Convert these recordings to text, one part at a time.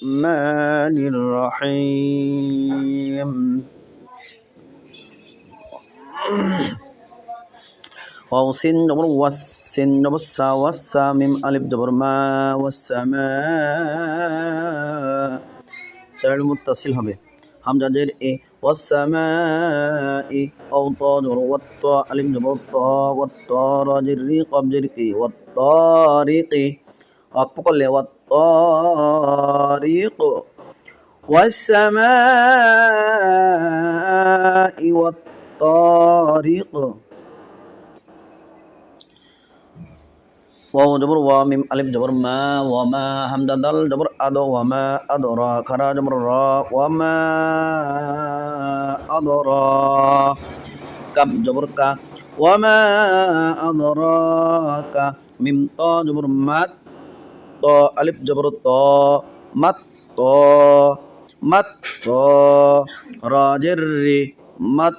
الرحمن الرحيم واو سين جبر والسين جبر سا والسا ميم ألف جبر ما والسماء سر المتصل হবে হামজা জের এ والسماء أو طا جبر والطا ألف جبر طا والطا را جر ري قب جر إي والطارق অক্ষ করলে والطارق الطريق والسماء والطريق Wow, jabar wa mim alif jabar ma wa ma hamdadal jabar ado wa ma adora kara jabar ra wa ma adora kam jabar ka wa ma adora ka mim ta jabar mat to alif jabarut to mat to mat to rajirri mat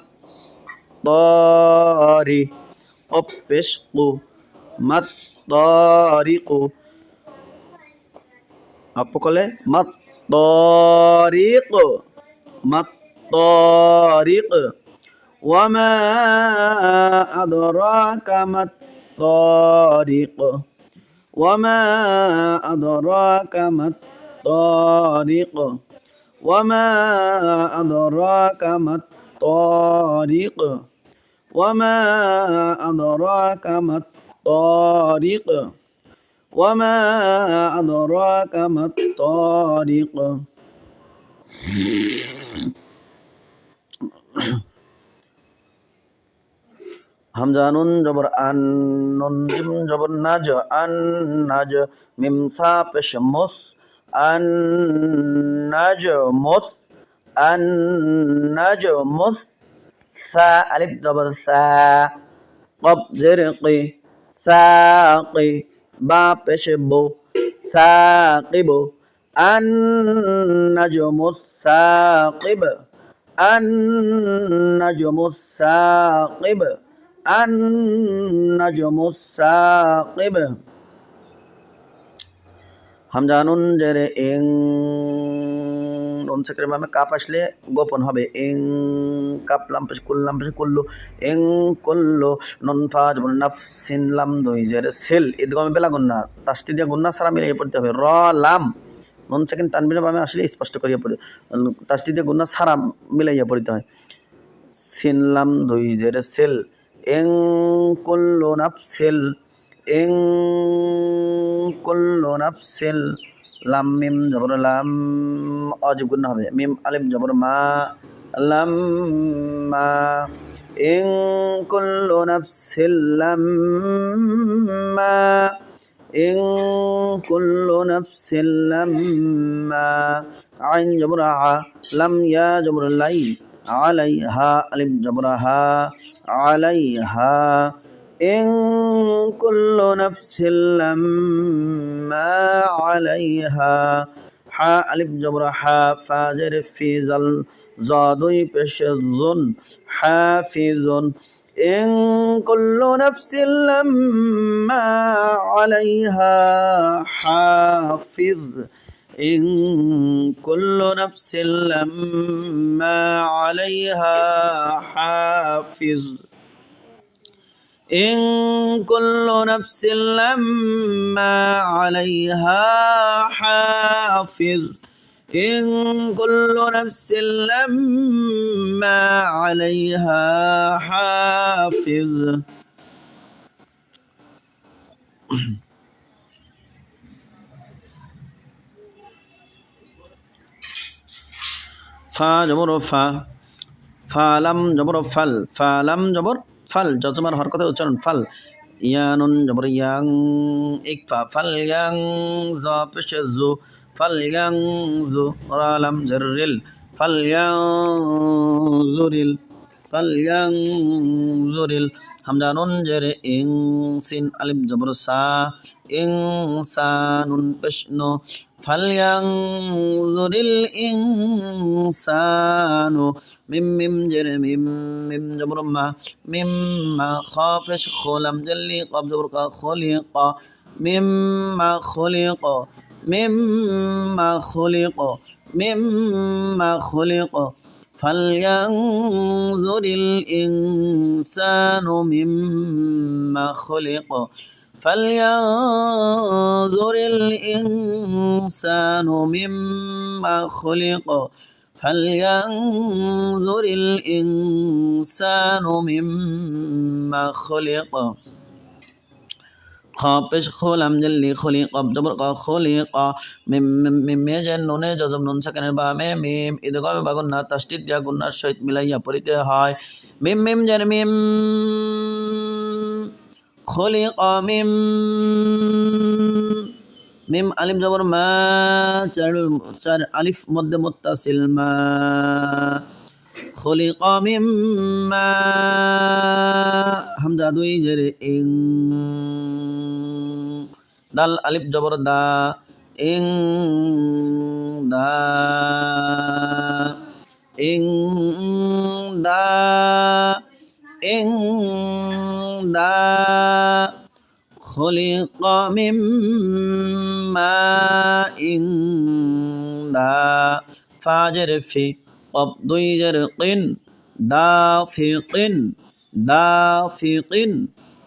opesku mat apa kale mat tariku mat tariku وما وما أدراك ما الطارق وما أدراك ما الطارق وما أدراك ما الطارق وما أدراك ما الطارق হামজানুন জবর আন নুন gym জবর নাজ, আন নাজ, মিম সা পেশ মুস, আন নাজ মুস, আন নাজ মুস, সা আলিফ জবর সা কব জেরকি Psaki বা পেশ বো সাকিব আন নাজম সাকিব আন নাজম সাকিব النجم الثاقب হামজা নুন জেরে ইং নুন সেকের মামে কাপ আসলে গোপন হবে ইং কাপলাম পেশ কুল্লাম পেশ কুল্লু ইং কুল্লু নুন ফা যেমন নাফ সিন লাম দই জেরে সেল ঈদগমে বেলা গুন্না তাস্তি দিয়ে গুন্না সারা মিলিয়ে পড়তে হবে র লাম নুন সেকেন্ড তানবির মামে আসলে স্পষ্ট করিয়া পড়ে তাস্তি দিয়ে গুন্না সারা মিলাইয়া পড়তে হয় সিন লাম দই জেরে সেল ইং কুল্লু নাফ সেল ইং কুল্লু নাফসিল লাম মিম জবর লাম অজীব গুণ হবে মিম আলিফ জবর মা লাম মা ইং কুল্লু নাফসিল লাম মা ইং কুল্লু নাফসিল লাম মা আইন জবর আ লাম ইয়া জবর লাই আলাইহা আলিফ জবর হা عليها إن كل نفس لما عليها حاء ألف جبر حاء فازر في ظل زادوي بش الظن حافظ إن كل نفس لما عليها حافظ إن كل نفس لما عليها حافظ. إن كل نفس لما عليها حافظ. إن كل نفس لما عليها حافظ. ফা জবর ফা। ফালাম জবর ফাল। ফালাম জবর ফাল। যজমার হরকতের উচ্চারণ ফাল। ইয়ানুন জবর ইয়াং। ইকফা ফাল ইয়াং। জ পেশে জু। ফাল ইয়াং জু। রালাম জরিল ফাল ইয়াং জুরিল ফাল ইয়াং জুরিল হামজা নুন জেরে ইং। সিন আলিম জবর সা। ইং সা নুন পেশ فلينظر الإنسان مم مم جر مم مم جبر ما مما خافش خلم جلي قبل برقا خلق مما خلق مما خلق مما خلق فلينظر الإنسان مما خلق فلينظر الإنسان مما خلق فلينظر الإنسان مما خلق خ پیش خول امجل لی خلی قب جبر کا خلی قا مم مم مم جن নুনে জজম নুন সাকানের বা মে মিম ইদগামে বাগুন না তাসদিদ দিয়া গুনার সহিত মিলাইয়া পড়িতে হয় মিম মিম জান মিম খলিক মিম মিম আলিফ জবর মা চার চার আলিফ মধ্যে মুত্তাসিল মা خلق من ماء হামজা দুই জেরে ইং দাল আলিফ জবর দা ইং দা ইং দা দা خلق من ماء دافع في قبض جرق دافق دافق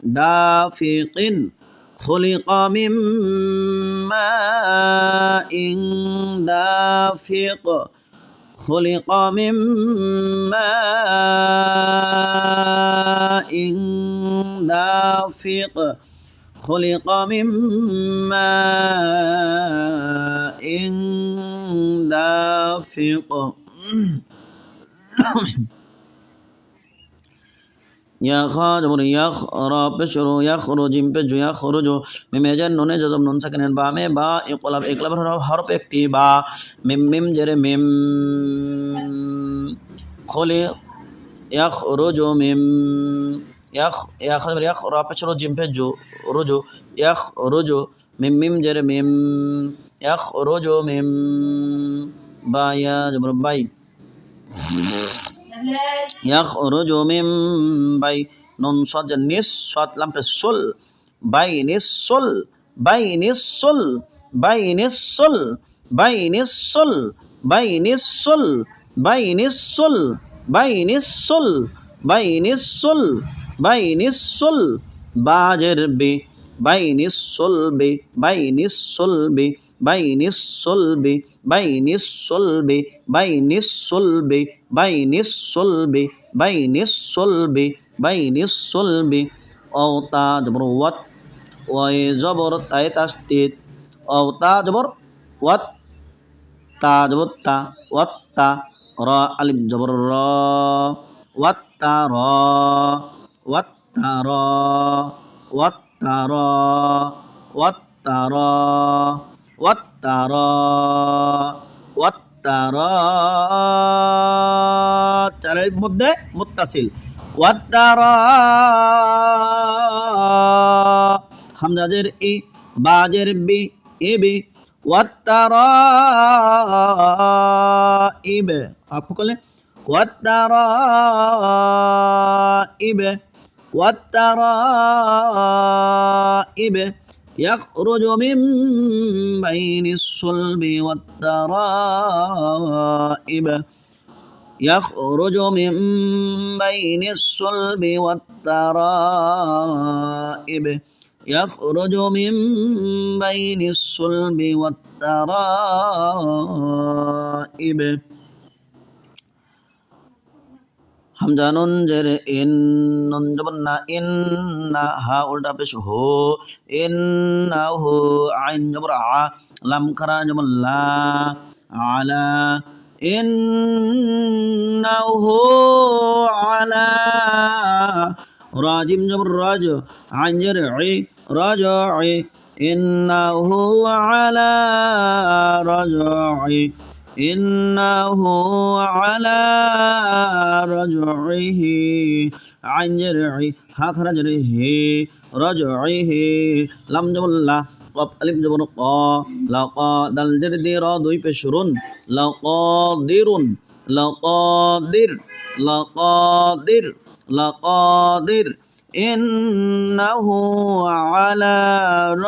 دافق خلق من ماء دافق خلق من ماء دافق خلق من ماء دافق यखर यख और पे शुरू यख रो जिम पे जो यख रो जो मिमेजन नूने जजम नून सकन बा। में बा, इकलब इकलब हर पे एक्टी बा। मिम मिम जरे मिम खोले यख रो जो मिम यख यख यख रा पे शुरू जिम पे जो रो जो यख जो मिम मिम जरे मिम यख रो जो मिम बा या जबर बाई। ইয়াখরুজু মিন বাই নুন সদ নিস সদ লাম সুল বাইনিস সুল বাইনিস সুল বাইনিস সুল বাইনিস সুল বাইনিস সুল, বাজের বি বাইনি সলবে বাইনিস সলবে বাইনিস সলবে বাইনিস সলবে, বাইনি সলবে বাইনি সলবে বাইনিস সলবে বাইনিস সলবে। অওতা জবর ওয়াত ওয়ে জবর তাই তাস্তিত অওতা জবর ওয়াত, তা জবর তা, ওয়াত তা, র আলিম জবর র, ওয়াত তা র, ওয়াত তা র, ওয়াত ওয়াত্তারা ওয়াত্তারা ওয়াত্তারা ওয়াত্তারা চারের মধ্যে মুত্তাসিল ওয়াত্তারা হামজাজের ই, বাজের বি এ বি। ওয়াত্তারা ইবে। আপকলে ওয়াত্তারা ইবে। والترائب يخرج من بين الصلب والترائب. يخرج من بين الصلب والترائب. يخرج من بين الصلب والترائب. হামজা নুন জের ইন নুন জবর না ইন না হা উল্টা পেশ হো ইন না হো আইন জবর আ লাম খারা জবর লা আলা إنه على راجم جبر راج عن جرعي رجعي إنه على رجعي إنه على رجعه عن جرعه هكذا جره رجعه لم جبل الله قب ألف جبر قا لقا دل جر را دوي بشرون لقادر لقادر لقادر لقادر إنه على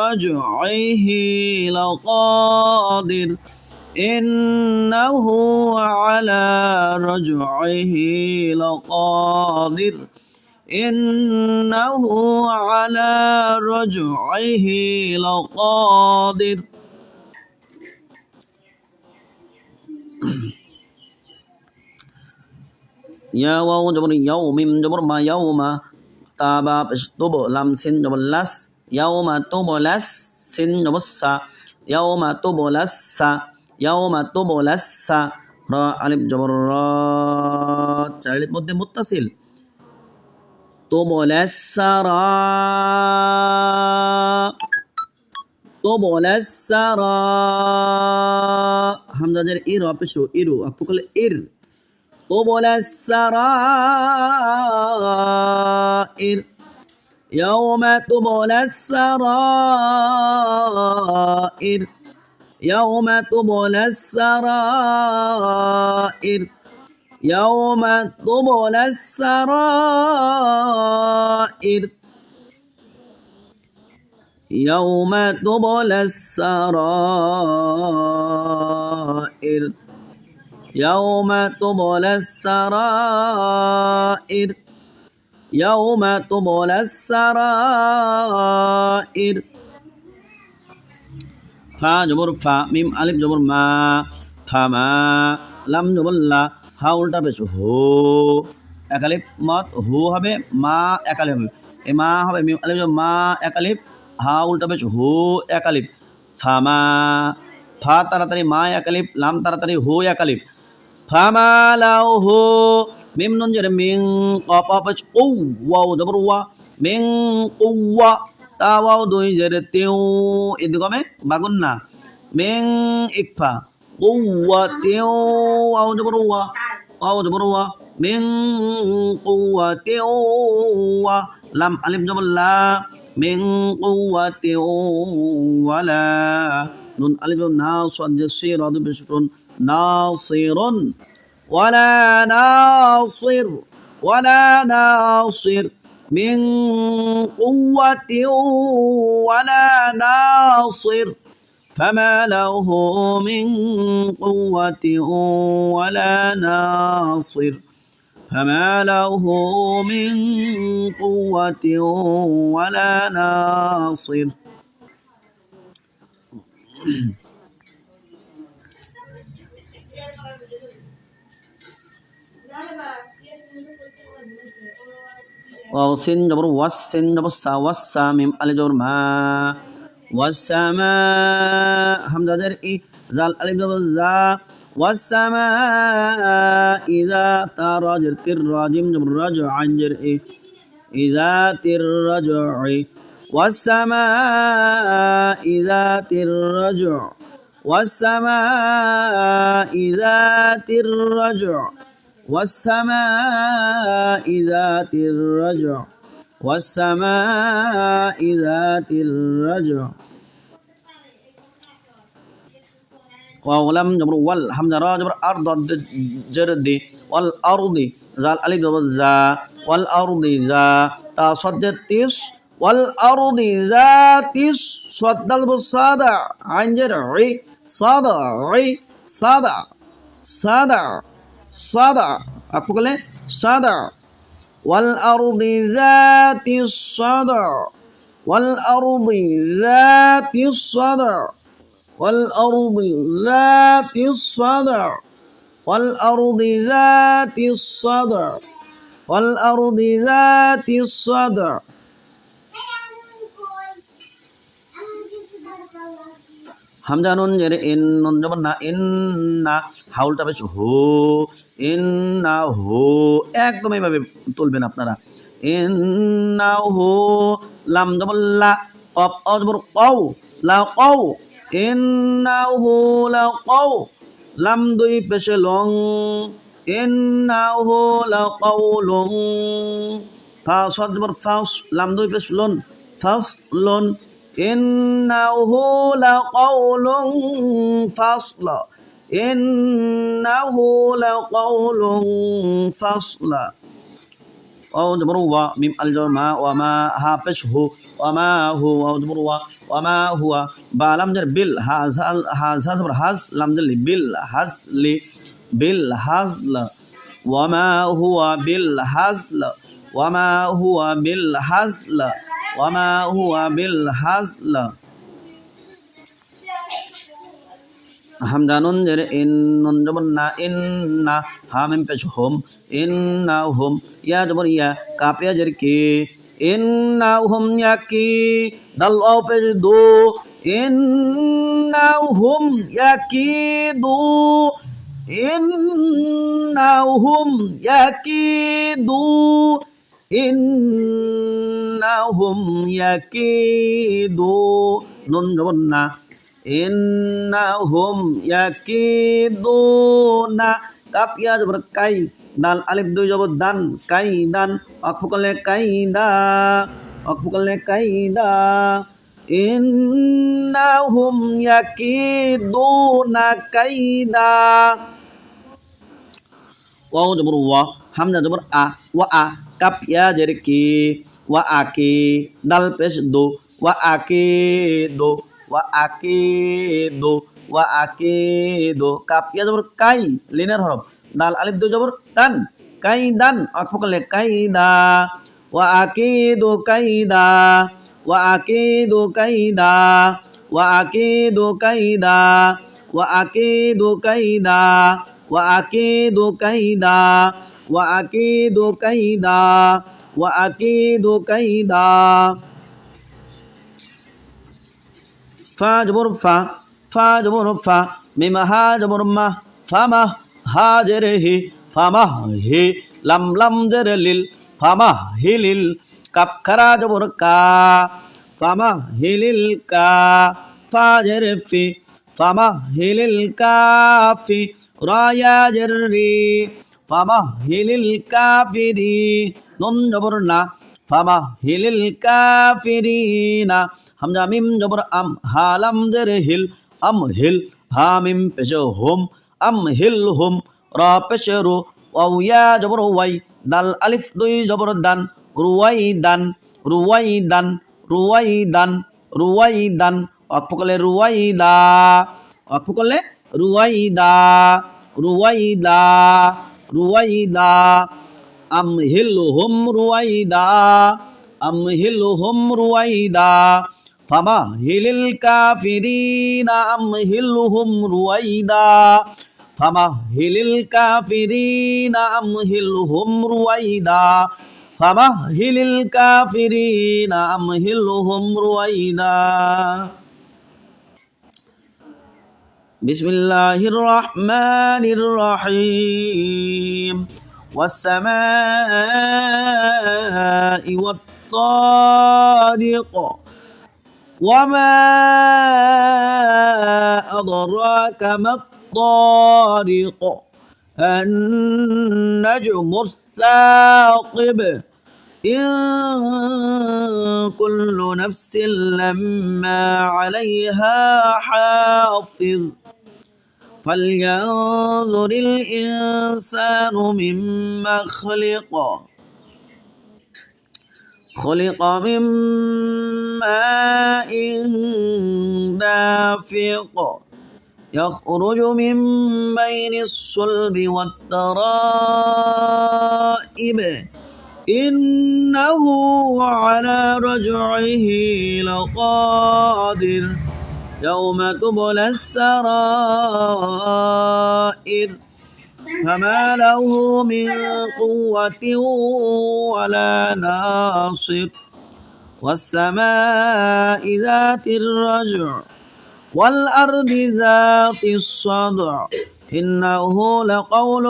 رجعه لقادر إنه على رجعه لقادر إنه على رجعه لقادر يا واو جبر يوم جبر ما يوم تابا تب لام سين جبر لس يوم تب لس سين جبر سا يوم تب لس يوم تب لس را ألف جبر را চারির মধ্যে মুত্তাসিল তুবলাসারা তুবলাসারা হামজাদের ইর অপেশু ইরু আপু করলে ইর তুবলাসারা ইর يوم تبلى السرائر يوم تبلى السرائر يوم تبلى السرائر يوم تبلى السرائر يوم تبلى السرائر يوم تبلى السرائر ফা জবর ফা মিম আলিফ জবর মা ফামা লাম জবর লা হা উল্টা পেছ হো। একালিফ মত, হু হবে, মা একালিফ হবে। এ মা হবে, মিম আলিফ মা একালিফ হা উল্টা পেছ হু একালিফ ফামা ফা তাড়াতাড়ি, মা একালিফ লাম তাড়াতাড়ি, হু একালিফ ফামা লাও, হো, মিম নুন জের, মিং কপ পেছ ও ওয়াও, জবর, ওয়া, মিং কুওয়া তাওয়াও দুই জের তেউ। ইদগমে বাগুন না। মেং ইকফা। কুওয়া তেউ। ওয়াও জবর ওয়া ওয়াও জবর ওয়া মেং কুওয়া তেউ। ওয়া লাম, আলিফ, জবর, লা। মেং কুওয়া তেউ। ওয়ালা নুন, আলিফ না সাদ জেসির আদু বিশুন নাসিরুন ওয়ালা নাসির ওয়ালা নাসির من قوة ولا ناصر فما له من قوة ولا ناصر. فما له من قوة ولا ناصر. وسن جبر والسن جبر سا والسا ميم ألف جبر ما والسماء حمزة جر إي زال ألف جبر زا والسماء إذا تراجر تراجم جبر رجع عن جر إي إذا ترجع والسماء إذا ترجع والسماء إذا ترجع والسماء ذات الرجع. والسماء ذات الرجع. وغلم جبر والحمد را جبر أرض جرد والأرض زال ألف جبر زا والأرض ذا تصدد تس والأرض ذات صد البصادع عنجر عي صادع عي صادع صدع. أقول صدع. والأرض ذات الصدع. والأرض ذات الصدع. والأرض ذات الصدع. والأرض ذات الصدع. والأرض ذات الصدع. হামজা নুন জের ইন নুন না ইন না হাউলটা বেশ হো ইন না হো, একদম এইভাবে তুলবেন আপনারা। ইন না হো, লাম জবর লা কপ অ জবর কও লা কও ইন না হো লা কও, লাম দুই পেশে লং ইন না হো লা কও লং, ফা, সদ জবর ফাস, লাম দুই পেশ লন, ফাস লন إنه لقول فصل. إنه لقول فصل. أو دبروا من الجمع وما هابشه وما هو أو دبروا وما هو بالام جر بال هاز هاز هاز هاز لام جر بال هاز لي بال هازل وما هو بالهزل وما هو بالهزل ওয়ামা হুয়া বিল হাজলা হামদানুন জের ইন নুন যেমন না ইন না হাম এম পেছ হোম ইন না হোম ইয়া যেমন ইয়া কাপিয়া জের কে ইন না হোম ইয়া কি দাল অ পেছ দো ইন না হোম ইয়া কি দো ইন না হোম ইয়া কি দো ইন ইন্নাহুম ইয়াকিদু নুন জবর না ইন্নাহুম ইয়াকিদুনা কাপ ইয়া জবর কাই দাল আলিফ দুই জবর দান কাই দান অক্ফ করলে কাইদা অক্ফ করলে কাইদা ইন্নাহুম ইয়াকিদুনা কাইদা ওয়াও জবর ওয়া হামজা জবর আ ওয়া আ কাপ ইয়া জের কি ওয়া আকে দাল পেশ দো ওয়া আকে দো ওয়া আকে দো ওয়া আকে দো কাপ ইয়া জবর কাই লিনার হরফ দাল আলিফ দো জবর দান কাই দান অর্থ করলে কাই দা ওয়া আকে দো কাই দা ওয়া আকে দো কাই দা ওয়া আকে দো কাই দা ওয়া আকে দো কাই দা ওয়া আকে দো কাই দা ওয়া আকে দো কাই দা व अकीद कैदा फाजमुर फा फाजमुर फा मिम हाजमुर मा फमा हाजर ही फमा ही लम लम जर लिल फमा हिलिल कफ खराजमुर का फमा हिलिल का फाजर फ़ी फमा हिलिल काफ़ी राया जर्री फमा हिलिल काफिरी নুন জবর না ফামা হিলিল কাফিরিনা, হামজা মিম জবর আম হালাম জের হিল, আম হিল হা মিম পেশ হোম, আম হিল হোম, রা পেশ রু ইয়া জবর ওয়াই, দাল আলিফ দুই জবর দান রুয়াই দান রুয়াই দান রুয়াই দান রুয়াই দান অক্ষ করলে রুয়াই দা অক্ষ করলে রুয়াইদা রুয়াইদা রুয়াইদা আমহিলহুম রুয়াইদা আমহিলহুম রুয়াইদা ফামা হিলিল কাফিরিনা আমহিলহুম রুয়াইদা ফামা হিলিল কাফিরিনা আমহিলহুম রুয়াইদা ফামা হিলিল কাফিরিনা আমহিলহুম রুয়াইদা بسم الله الرحمن الرحيم والسماء والطارق وما أدراك ما الطارق النجم الثاقب إن كل نفس لما عليها حافظ فلينظر الإنسان مما خلق. خلق من ماء دافق يخرج من بين الصلب والترائب. إنه على رجعه لقادر. يوم تبلى السرائر. فما له من قوة ولا ناصر. والسماء ذات الرجع والأرض ذات الصدع. إنه لقول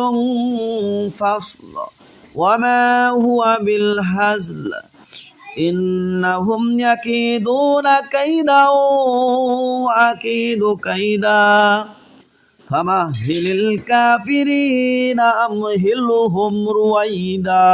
فصل. وما هو بالهزل. ইন্নাহুম ইয়াকিদুনা কাইদা আকিদু কাইদা ফামাহিলিল কাফিরিনা আমহিলহুম রুয়াইদা